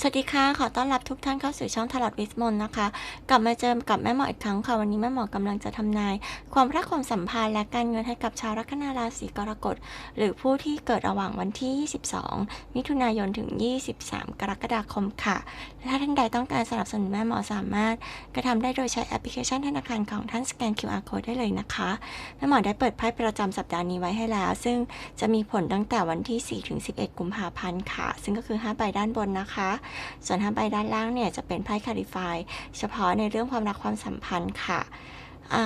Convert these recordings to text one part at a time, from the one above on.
สวัสดีค่ะ ขอต้อนรับทุกท่านเข้าสู่ช่องทลอดวิสมนนะคะ กลับมาเจอกับแม่หมออีกครั้งค่ะ วันนี้แม่หมอกำลังจะทำนาย ความรักความสัมพันธ์และการเงินให้กับชาวลัคนาราศีกรกฎ หรือผู้ที่เกิดระหว่างวันที่ 22 มิถุนายนถึง 23 กรกฎาคมค่ะ ถ้าท่านใดต้องการสนับสนุนแม่หมอสามารถ กระทำได้โดยใช้แอปพลิเคชันธนาคารของท่านสแกน QR code ได้เลยนะคะ แม่หมอได้เปิดไพ่ประจำสัปดาห์นี้ไว้ให้แล้ว ซึ่งจะมีผลตั้งแต่วันที่ 4 ถึง 11 กุมภาพันธ์ค่ะ ซึ่งก็คือ 5 ใบด้านบนนะคะส่วน5ใบด้านล่างเนี่ยจะเป็นไพ่คาริฟายเฉพาะในเรื่องความรักความสัมพันธ์ค่ะอ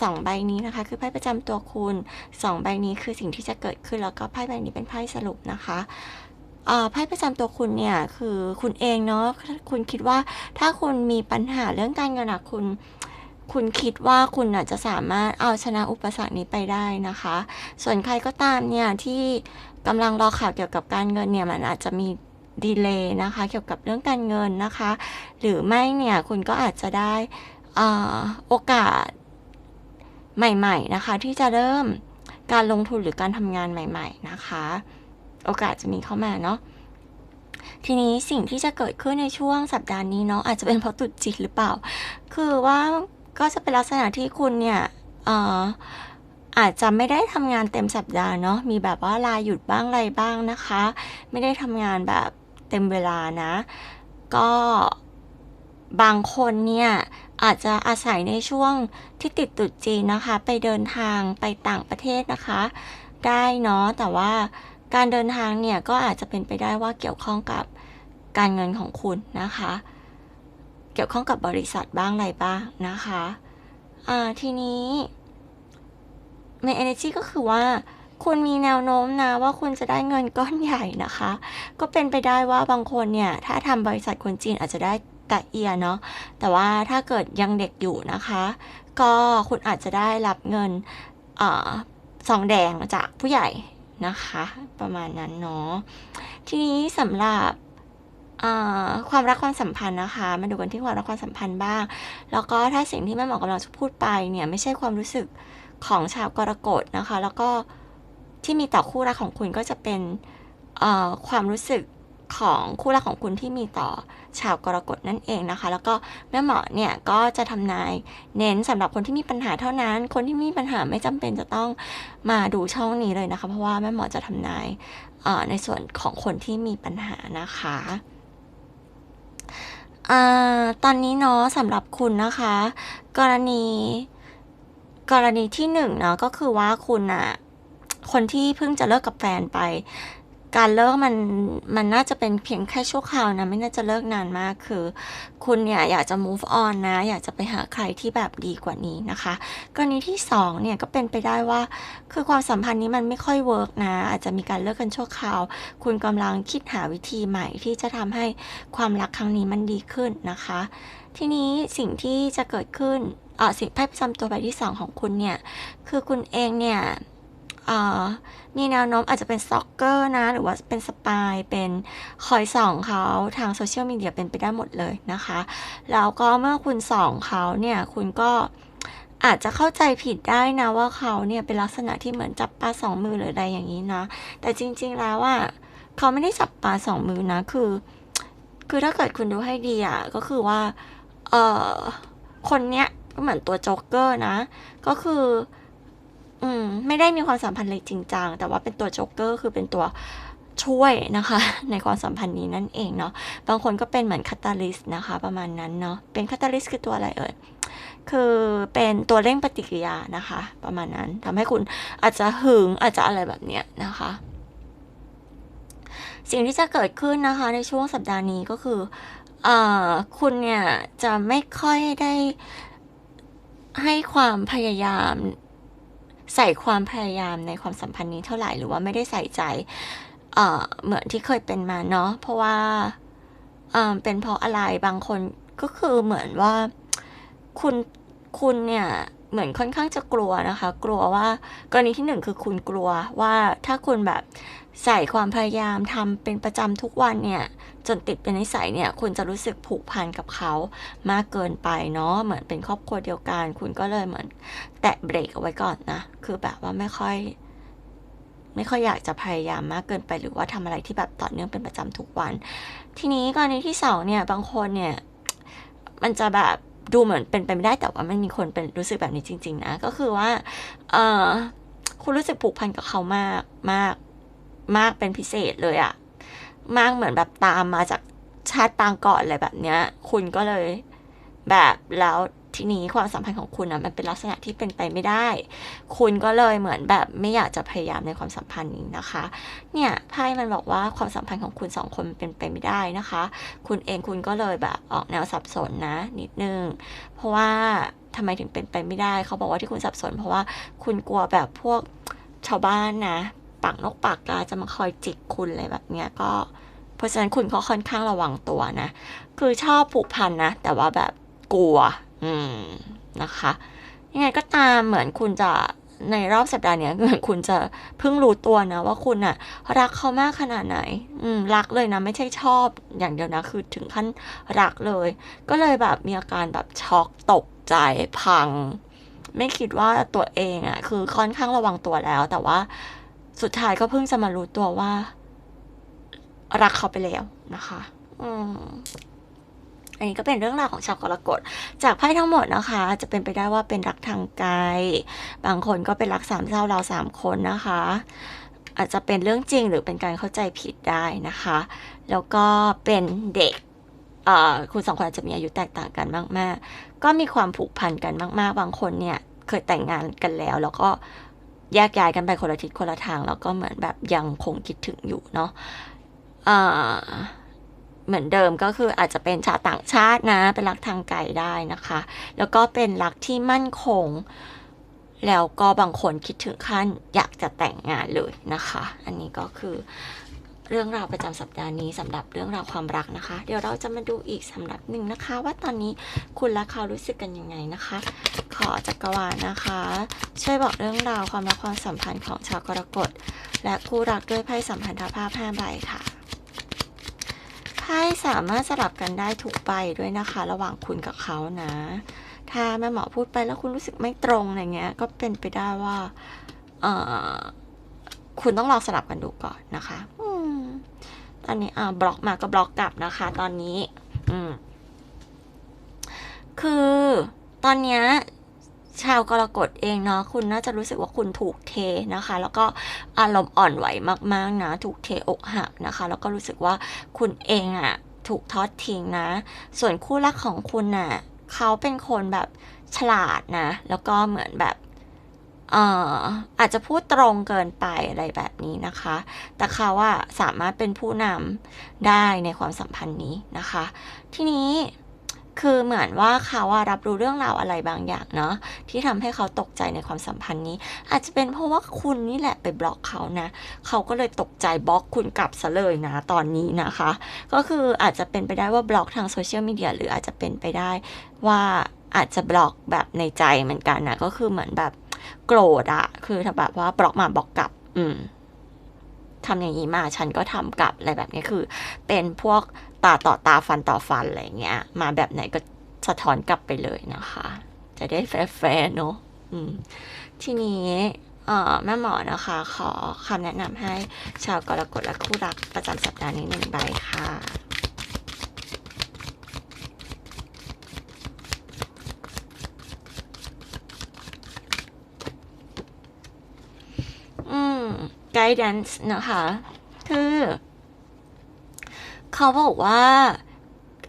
สองใบนี้นะคะคือไพ่ประจำตัวคุณสองใบนี้คือสิ่งที่จะเกิดขึ้นแล้วก็ไพ่ใบนี้เป็นไพ่สรุปนะคะไพ่ประจำตัวคุณเนี่ยคือคุณเองเนาะคุณคิดว่าถ้าคุณมีปัญหาเรื่องการเงินอะคุณคุณคิดว่าคุณอาจจะสามารถเอาชนะอุปสรรคนี้ไปได้นะคะ ส่วนใครก็ตามเนี่ยที่กำลังรอข่าวเกี่ยวกับการเงินเนี่ยมันอาจจะมี ดีเลย์นะคะ เกี่ยวกับเรื่องการเงินนะคะ หรือไม่เนี่ยคุณก็อาจจะได้อโอกาสใหม่ๆนะคะ ที่จะเริ่มการลงทุนหรือการทำงานใหม่ ๆนะคะ โอกาสจะมีเข้ามาเนาะทีนี้สิ่งที่จะเกิดขึ้นในช่วงสัปดาห์นี้เนาะอาจจะเป็นเพราะตุดจิตหรือเปล่า คือว่าก็จะเป็นลักษณะที่คุณเนี่ยเอ่ออาจจะไม่ได้ทำงานเต็มสัปดาห์เนาะมีแบบว่าลาหยุดบ้างอะไรบ้างนะคะ ไม่ได้ทำงานแบบ เต็มเวลานะ ก็บางคนเนี่ยอาจจะอาศัยในช่วงที่ติดตรุษจีนนะคะ ไปเดินทางไปต่างประเทศนะคะ ได้เนาะแต่ว่าการเดินทางเนี่ยก็อาจจะเป็นไปได้ว่าเกี่ยวข้องกับการเงินของคุณนะคะ เกี่ยวข้องกับบริษัทบ้างอะไรบ้างนะคะ อ่าทีนี้ใน energy ก็คือว่า คุณมีแนวโน้มนะว่าคุณจะได้เงินก้อนใหญ่นะคะ ก็เป็นไปได้ว่าบางคนเนี่ย ถ้าทำบริษัทคนจีนอาจจะได้แตะเอียเนาะแต่ว่าถ้าเกิดยังเด็กอยู่นะคะ ก็คุณอาจจะได้รับเงินอ่องแดงจากผู้ใหญ่นะคะ ประมาณนั้นเนาะทีนี้สำหรับความรักความสัมพันธ์นะคะ มาดูกันที่ความรักความสัมพันธ์บ้าง แล้วก็ถ้าสิ่งที่แม่หมอกำลังจะพูดไปเนี่ยไม่ใช่ความรู้สึกของชาวกรกฎนะคะ แล้วก็ ที่มีต่อคู่รักของคุณก็จะเป็นความรู้สึกของคู่รักของคุณที่มีต่อชาวกรกฎนั่นเองนะคะ แล้วก็แม่หมอเนี่ยก็จะทำนายเน้นสำหรับคนที่มีปัญหาเท่านั้น คนที่มีปัญหาไม่จำเป็นจะต้องมาดูช่องนี้เลยนะคะ เพราะว่าแม่หมอจะทำนายในส่วนของคนที่มีปัญหานะคะอตอนนี้เนาะสำหรับคุณนะคะ กรณีกรณีที่หนึ่งเนาะก็คือว่าคุณอะ คนที่เพิ่งจะเลิกกับแฟนไป การเลิกมันมันน่าจะเป็นเพียงแค่ชั่วคราวนะ ไม่น่าจะเลิกนานมากคือ คุณเนี่ยอยากจะ move on นะ อยากจะไปหาใครที่แบบดีกว่านี้นะคะ กรณีที่สองเนี่ยก็เป็นไปได้ว่า คือความสัมพันธ์นี้มันไม่ค่อยเวิร์กนะ อาจจะมีการเลิกกันชั่วคราว คุณกำลังคิดหาวิธีใหม่ที่จะทำให้ความรักครั้งนี้มันดีขึ้นนะคะ ทีนี้สิ่งที่จะเกิดขึ้นอ่าสิ่งไพ่ประจำตัวใบที่สองของคุณเนี่ย คือคุณเองเนี่ย มีแนวโน้มอาจจะเป็นสตอกเกอร์นะ หรือว่าเป็นสปายเป็นคอยส่องเขาทางโซเชียลมีเดียเป็นไปได้หมดเลยนะคะ แล้วก็เมื่อคุณส่องเขาเนี่ย คุณก็อาจจะเข้าใจผิดได้นะว่าเขาเนี่ยเป็นลักษณะที่เหมือนจับปลาสองมือหรืออะไรอย่างนี้นะ แต่จริง ๆแล้วอะเขาไม่ได้จับปลาสองมือนะ คือ คือถ้าเกิดคุณดูให้ดีอะ ก็คือว่า เออคนเนี้ยก็เหมือนตัวโจ๊กเกอร์นะ ก็คือ อืม ไม่ได้มีความสัมพันธ์เลยจริงจังแต่ว่าเป็นตัวโจ๊กเกอร์คือเป็นตัวช่วยนะคะ ในความสัมพันธ์นี้นั่นเองเนาะบางคนก็เป็นเหมือนคาตาลิสต์นะคะ ประมาณนั้นเนาะเป็นคาตาลิสต์คือตัวอะไรเอ่ยคือเป็นตัวเร่งปฏิกิริยานะคะ ประมาณนั้นทำให้คุณอาจจะหึงอาจจะอะไรแบบเนี้ยนะคะ สิ่งที่จะเกิดขึ้นนะคะ ในช่วงสัปดาห์นี้ก็คืออคุณเนี่ยจะไม่ค่อยได้ให้ความพยายาม ใส่ความพยายามในความสัมพันธ์นี้เท่าไหร่หรือว่าไม่ได้ใส่ใจเอ่อเหมือนที่เคยเป็นมาเนาะเพราะว่าเอ่อเป็นเพราะอะไรบางคนก็คือเหมือนว่าคุณคุณเนี่ย เหมือนค่อนข้างจะกลัวนะคะ กลัวว่ากรณีที่หนึ่งคือคุณกลัวว่าถ้าคุณแบบใส่ความพยายามทำเป็นประจำทุกวันเนี่ยจนติดเป็นนิสัยเนี่ยคุณจะรู้สึกผูกพันกับเขามากเกินไปเนาะเหมือนเป็นครอบครัวเดียวกัน คุณก็เลยเหมือนแตะเบรกเอาไว้ก่อนนะ คือแบบว่าไม่ค่อย ไม่ค่อยอยากจะพยายามมากเกินไปหรือว่าทำอะไรที่แบบต่อเนื่องเป็นประจำทุกวัน ทีนี้กรณีที่สองเนี่ยบางคนเนี่ยมันจะแบบ ดูเหมือนเป็นไปไม่ได้แต่ว่ามันมีคนเป็นรู้สึกแบบนี้จริง ๆ นะ ก็คือว่า เออคุณรู้สึกผูกพันกับเขามากมากมากเป็นพิเศษเลยอะมากเหมือนแบบตามมาจากชาติต่างก่อนอะไรแบบเนี้ย คุณก็เลยแบบแล้ว ทีนี้ความสัมพันธ์ของคุณนะมันเป็นลักษณะที่เป็นไปไม่ได้ คุณก็เลยเหมือนแบบไม่อยากจะพยายามในความสัมพันธ์นี้นะคะ เนี่ยไพ่มันบอกว่าความสัมพันธ์ของคุณสองคนเป็นไปไม่ได้นะคะ คุณเองคุณก็เลยแบบออกแนวสับสนนะ นิดนึง เพราะว่าทำไมถึงเป็นไปไม่ได้ เขาบอกว่าที่คุณสับสน เพราะว่าคุณกลัวแบบพวกชาวบ้านนะปากนกปากกาจะมาคอยจิกคุณอะไรแบบเนี้ยก็เพราะฉะนั้นคุณก็ค่อนข้างระวังตัวนะ คือชอบผูกพันนะ แต่ว่าแบบกลัว อืมนะคะ ยังไงก็ตามเหมือนคุณจะในรอบสัปดาห์นี้เหมือนคุณจะเพิ่งรู้ตัวนะ ว่าคุณอะรักเขามากขนาดไหน อืมรักเลยนะ ไม่ใช่ชอบอย่างเดียวนะ คือถึงขั้นรักเลย ก็เลยแบบมีอาการแบบช็อกตกใจพัง ไม่คิดว่าตัวเองอะคือค่อนข้างระวังตัวแล้ว แต่ว่าสุดท้ายก็เพิ่งจะมารู้ตัวว่า รักเขาไปแล้วนะคะ อืม อันนี้ก็เป็นเรื่องราวของชาวกรกฎจากไพ่ทั้งหมดนะคะ จะเป็นไปได้ว่าเป็นรักทางไกล บางคนก็เป็นรักสามเศร้าเราสามคนนะคะ อาจจะเป็นเรื่องจริงหรือเป็นการเข้าใจผิดได้นะคะ แล้วก็เป็นเด็กคุณสองคนอาจจะมีอายุแตกต่างกันมาก ๆ ก็มีความผูกพันกันมาก ๆ บางคนเนี่ยเคยแต่งงานกันแล้ว แล้วก็แยกย้ายกันไปคนละทิศคนละทาง แล้วก็เหมือนแบบยังคงคิดถึงอยู่เนาะอ่า เหมือนเดิมก็คืออาจจะเป็นชาวต่างชาตินะ เป็นรักทางไกลได้นะคะ แล้วก็เป็นรักที่มั่นคง แล้วก็บางคนคิดถึงขั้นอยากจะแต่งงานเลยนะคะ อันนี้ก็คือเรื่องราวประจำสัปดาห์นี้สำหรับเรื่องราวความรักนะคะ เดี๋ยวเราจะมาดูอีกสำหรับหนึ่งนะคะ ว่าตอนนี้คุณและเขารู้สึกกันยังไงนะคะ ขอจักรวาลนะคะ ช่วยบอกเรื่องราวความรักความสัมพันธ์ของชาวกรกฎและคู่รักด้วยไพ่สัมพันธภาพ5ใบค่ะ ไพ่สามารถสลับกันได้ทุกใบด้วยนะคะ ระหว่างคุณกับเขานะ ถ้าแม่หมอพูดไปแล้วคุณรู้สึกไม่ตรงอะไรเงี้ย ก็เป็นไปได้ว่า เออคุณต้องลองสลับกันดูก่อนนะคะ อืมตอนนี้อ่าบล็อกมาก็บล็อกกลับนะคะ ตอนนี้ อืม คือตอนเนี้ย ชาวกรกฎเองเนาะคุณน่าจะรู้สึกว่าคุณถูกเทนะคะ แล้วก็อารมณ์อ่อนไหวมากๆนะถูกเทอกหักนะคะ แล้วก็รู้สึกว่าคุณเองอะถูกทอดทิ้งนะ ส่วนคู่รักของคุณน่ะเขาเป็นคนแบบฉลาดนะ แล้วก็เหมือนแบบเอ่ออาจจะพูดตรงเกินไปอะไรแบบนี้นะคะ แต่เขาว่าสามารถเป็นผู้นำได้ในความสัมพันธ์นี้นะคะ ทีนี้ คือเหมือนว่าเขาว่ารับรู้เรื่องราวอะไรบางอย่างเนาะที่ทำให้เขาตกใจในความสัมพันธ์นี้ อาจจะเป็นเพราะว่าคุณนี่แหละไปบล็อกเขานะ เขาก็เลยตกใจบล็อกคุณกลับซะเลยนะตอนนี้นะคะ ก็คืออาจจะเป็นไปได้ว่าบล็อกทางโซเชียลมีเดียหรืออาจจะเป็นไปได้ว่าอาจจะบล็อกแบบในใจเหมือนกันนะก็คือเหมือนแบบโกรธอะคือถ้าแบบว่าบล็อกมาบล็อกกลับ อืมทำอย่างนี้มาฉันก็ทำกลับอะไรแบบนี้คือ เป็นพวก ตาต่อตาฟันต่อฟันอะไรเงี้ย มาแบบไหนก็สะท้อนกลับไปเลยนะคะ จะได้แฟร์ๆเนอะอืมทีนี้เอ่อแม่หมอนะคะ ขอคำแนะนำให้ชาวกรกฎและคู่รักประจำสัปดาห์นี้หนึ่งใบค่ะ อืม guidance นะคะ คือ เขาบอกว่า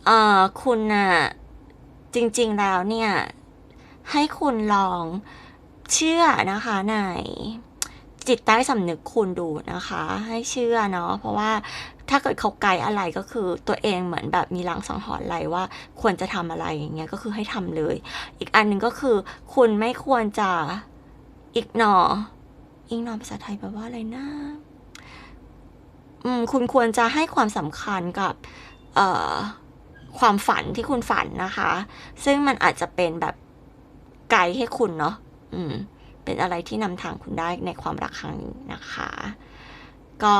เออคุณน่ะจริง ๆ แล้วเนี่ย ให้คุณลองเชื่อนะคะในจิตใต้สำนึกคุณดูนะคะ ให้เชื่อเนาะเพราะว่าถ้าเกิดเขาไกลอะไรก็คือตัวเองเหมือนแบบมีลางสังหรณ์อะไรว่าควรจะทำอะไรอย่างเงี้ยก็คือให้ทำเลย อีกอันหนึ่งก็คือ คุณไม่ควรจะอิกนออิกนอภาษาไทยแปลว่าอะไรนะ คุณควรจะให้ความสำคัญกับความฝันที่คุณฝันนะคะ ซึ่งมันอาจจะเป็นแบบไกด์ให้คุณเนาะอืม เป็นอะไรที่นำทางคุณได้ในความรักครั้งนี้นะคะ ก็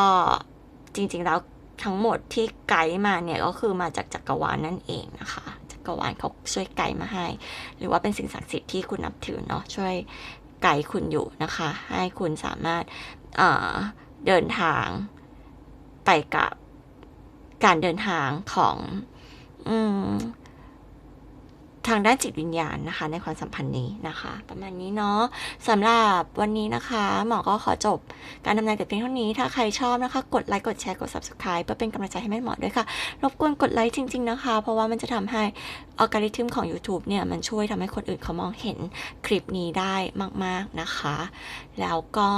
จริงๆแล้วทั้งหมดที่ไกด์มาเนี่ยก็คือมาจากจักรวาลนั่นเองนะคะจักรวาลเขาช่วยไกด์มาให้ หรือว่าเป็นสิ่งศักดิ์สิทธิ์ที่คุณนับถือเนาะช่วยไกด์คุณอยู่นะคะ ให้คุณสามารถเดินทาง ไปกับการเดินทางของอทางด้านจิตวิญญาณนะคะ ในความสัมพันธ์นี้นะคะ ประมาณนี้เนาะสำหรับวันนี้นะคะ หมอก็ขอจบการดำเนินแต่เพียงเท่านี้ ถ้าใครชอบนะคะ กดไลค์กดแชร์กด subscribe เพื่อเป็นกำลังใจให้แม่หมอด้วยค่ะ รบกวนกดไลค์จริง ๆนะคะ เพราะว่ามันจะทำให้อัลกอริทึมของ YouTube เนี่ย มันช่วยทำให้คนอื่นเขามองเห็นคลิปนี้ได้มาก ๆนะคะ แล้วก็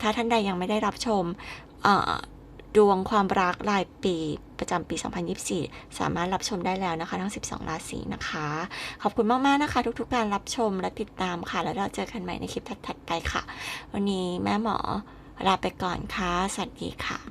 ถ้าท่านใดยังไม่ได้รับชม ดวงความรักรายปีประจำปี 2024 สามารถรับชมได้แล้วนะคะ ทั้ง 12 ราศีนะคะ ขอบคุณมาก ๆ นะคะ ทุก ๆ การรับชมและติดตามค่ะ แล้วเราเจอกันใหม่ในคลิปถัด ๆ ไปค่ะ วันนี้แม่หมอลาไปก่อนค่ะ สวัสดีค่ะ